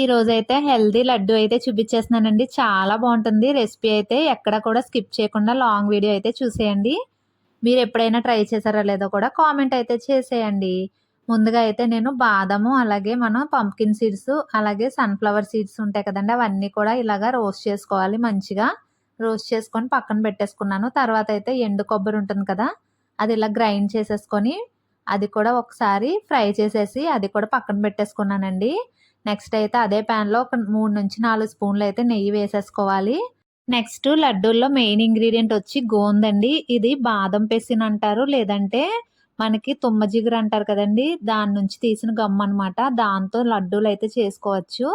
ఈ రోజైతే హెల్దీ లడ్డు అయితే చూపించేస్తున్నానండి. చాలా బాగుంటుంది. రెసిపీ అయితే ఎక్కడ కూడా స్కిప్ చేయకుండా లాంగ్ వీడియో అయితే చూసేయండి. మీరు ఎప్పుడైనా ట్రై చేశారా లేదో కూడా కామెంట్ అయితే చేసేయండి. ముందుగా అయితే నేను బాదము అలాగే మనం పంప్కిన్ సీడ్స్ అలాగే సన్ఫ్లవర్ సీడ్స్ ఉంటాయి కదండి అవన్నీ కూడా ఇలాగా రోస్ట్ చేసుకోవాలి మంచిగా. రోస్ట్ చేసుకొని పక్కన పెట్టేసుకున్నాను. తర్వాత అయితే ఎండు కొబ్బరి ఉంటుంది కదా అది ఇలా గ్రైండ్ చేసేసుకొని అది కూడా ఒకసారి ఫ్రై చేసేసి అది కూడా పక్కన పెట్టేసుకున్నానండి. నెక్స్ట్ అయితే అదే ప్యాన్లో ఒక మూడు నుంచి నాలుగు స్పూన్లు అయితే నెయ్యి వేసేసుకోవాలి. నెక్స్ట్ లడ్డూల్లో మెయిన్ ఇంగ్రీడియంట్ వచ్చి గోందండి. ఇది బాదం పెసిన్ అంటారు లేదంటే మనకి తుమ్మ జిగురు అంటారు కదండి దాని నుంచి తీసిన గమ్ అనమాట దాంతో లడ్డూలు అయితే చేసుకోవచ్చు.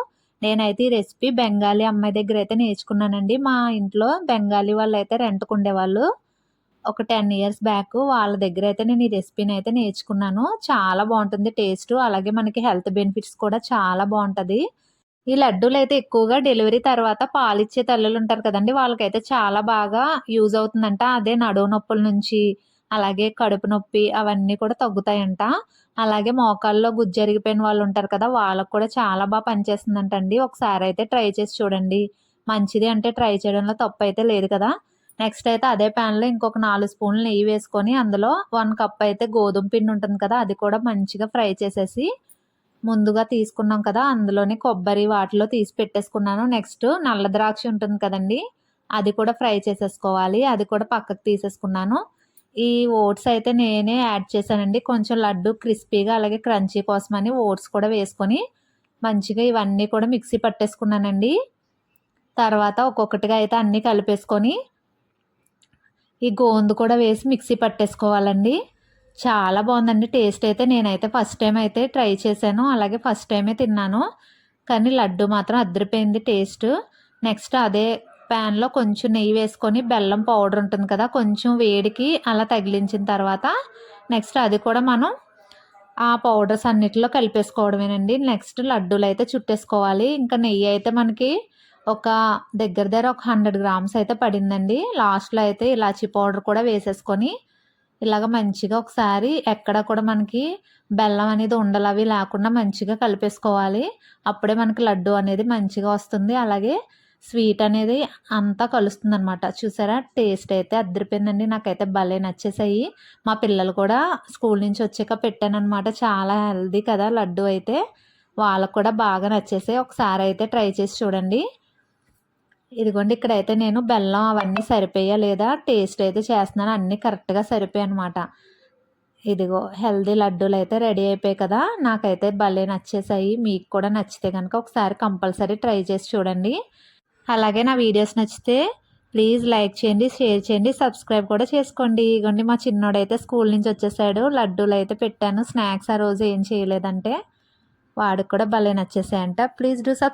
నేనైతే ఈ రెసిపీ బెంగాలీ అమ్మాయి దగ్గర అయితే నేర్చుకున్నానండి. మా ఇంట్లో బెంగాలీ వాళ్ళు అయితే రెంట్కు ఉండేవాళ్ళు. ఒక టెన్ ఇయర్స్ బ్యాక్ వాళ్ళ దగ్గర అయితే నేను ఈ రెసిపీని అయితే నేర్చుకున్నాను. చాలా బాగుంటుంది టేస్ట్. అలాగే మనకి హెల్త్ బెనిఫిట్స్ కూడా చాలా బాగుంటుంది. ఈ లడ్డూలు అయితే ఎక్కువగా డెలివరీ తర్వాత పాలిచ్చే తల్లులు ఉంటారు కదండి. వాళ్ళకైతే చాలా బాగా యూజ్ అవుతుందంట. అదే నడువు నొప్పుల నుంచి అలాగే కడుపు నొప్పి అవన్నీ కూడా తగ్గుతాయంట. అలాగే మోకాల్లో గుజ్జరిగిపోయిన వాళ్ళు ఉంటారు కదా వాళ్ళకు కూడా చాలా బాగా పనిచేస్తుందంటండి. ఒకసారి అయితే ట్రై చేసి చూడండి. మంచిది అంటే ట్రై చేయడంలో తప్పు అయితే లేదు కదా. నెక్స్ట్ అయితే అదే ప్యాన్లో ఇంకొక నాలుగు స్పూన్లు నెయ్యి వేసుకొని అందులో వన్ కప్ అయితే గోధుమ పిండి ఉంటుంది కదా అది కూడా మంచిగా ఫ్రై చేసేసి ముందుగా తీసుకున్నాం కదా అందులోని కొబ్బరి వాటిలో తీసి పెట్టేసుకున్నాను. నెక్స్ట్ నల్ల ద్రాక్ష ఉంటుంది కదండి అది కూడా ఫ్రై చేసేసుకోవాలి అది కూడా పక్కకు తీసేసుకున్నాను. ఈ ఓట్స్ అయితే నేనే యాడ్ చేశానండి కొంచెం లడ్డు క్రిస్పీగా అలాగే క్రంచీ కోసమని ఓట్స్ కూడా వేసుకొని మంచిగా ఇవన్నీ కూడా మిక్సీ పట్టేసుకున్నానండి. తర్వాత ఒక్కొక్కటిగా అయితే అన్నీ కలిపేసుకొని ఈ గోందు కూడా వేసి మిక్సీ పట్టేసుకోవాలండి. చాలా బాగుందండి. టేస్ట్ అయితే నేనైతే ఫస్ట్ టైం అయితే ట్రై చేశాను. అలాగే ఫస్ట్ టైమే తిన్నాను. కానీ లడ్డు మాత్రం అద్దరిపోయింది టేస్ట్. నెక్స్ట్ అదే ప్యాన్లో కొంచెం నెయ్యి వేసుకొని బెల్లం పౌడర్ ఉంటుంది కదా కొంచెం వేడికి అలా తగిలించిన తర్వాత నెక్స్ట్ అది కూడా మనం ఆ పౌడర్స్ అన్నిటిలో కలిపేసుకోవడమేనండి. నెక్స్ట్ లడ్డూలు అయితే చుట్టేసుకోవాలి. ఇంకా నెయ్యి అయితే మనకి ఒక దగ్గర దగ్గర ఒక హండ్రెడ్ గ్రామ్స్ అయితే పడిందండి. లాస్ట్లో అయితే ఇలాచీ పౌడర్ కూడా వేసేసుకొని ఇలాగ మంచిగా ఒకసారి ఎక్కడ కూడా మనకి బెల్లం అనేది ఉండలవి లేకుండా మంచిగా కలిపేసుకోవాలి. అప్పుడే మనకి లడ్డు అనేది మంచిగా వస్తుంది. అలాగే స్వీట్ అనేది అంతా కలుస్తుంది అనమాట చూసారా? టేస్ట్ అయితే అద్దరిపోయిందండి. నాకైతే భలే నచ్చేసాయి. మా పిల్లలు కూడా స్కూల్ నుంచి వచ్చాక పెట్టానమాట చాలా హెల్దీ కదా లడ్డు అయితే. వాళ్ళకు కూడా బాగా నచ్చేసాయి. ఒకసారి అయితే ట్రై చేసి చూడండి. ఇదిగోండి ఇక్కడైతే నేను బెల్లం అవన్నీ సరిపోయా లేదా టేస్ట్ అయితే చేస్తున్నాను. అన్నీ కరెక్ట్గా సరిపోయాయి అనమాట ఇదిగో హెల్దీ లడ్డూలు అయితే రెడీ అయిపోయాయి కదా. నాకైతే భలే నచ్చేసాయి. మీకు కూడా నచ్చితే కనుక ఒకసారి కంపల్సరీ ట్రై చేసి చూడండి. అలాగే నా వీడియోస్ నచ్చితే ప్లీజ్ లైక్ చేయండి షేర్ చేయండి సబ్స్క్రైబ్ కూడా చేసుకోండి. ఇగోండి మా చిన్నోడైతే స్కూల్ నుంచి వచ్చేసాడు. లడ్డూలు అయితే పెట్టాను. స్నాక్స్ ఆ రోజు ఏం చేయలేదంటే వాడికి కూడా భలే నచ్చేసాయంట. Please do sub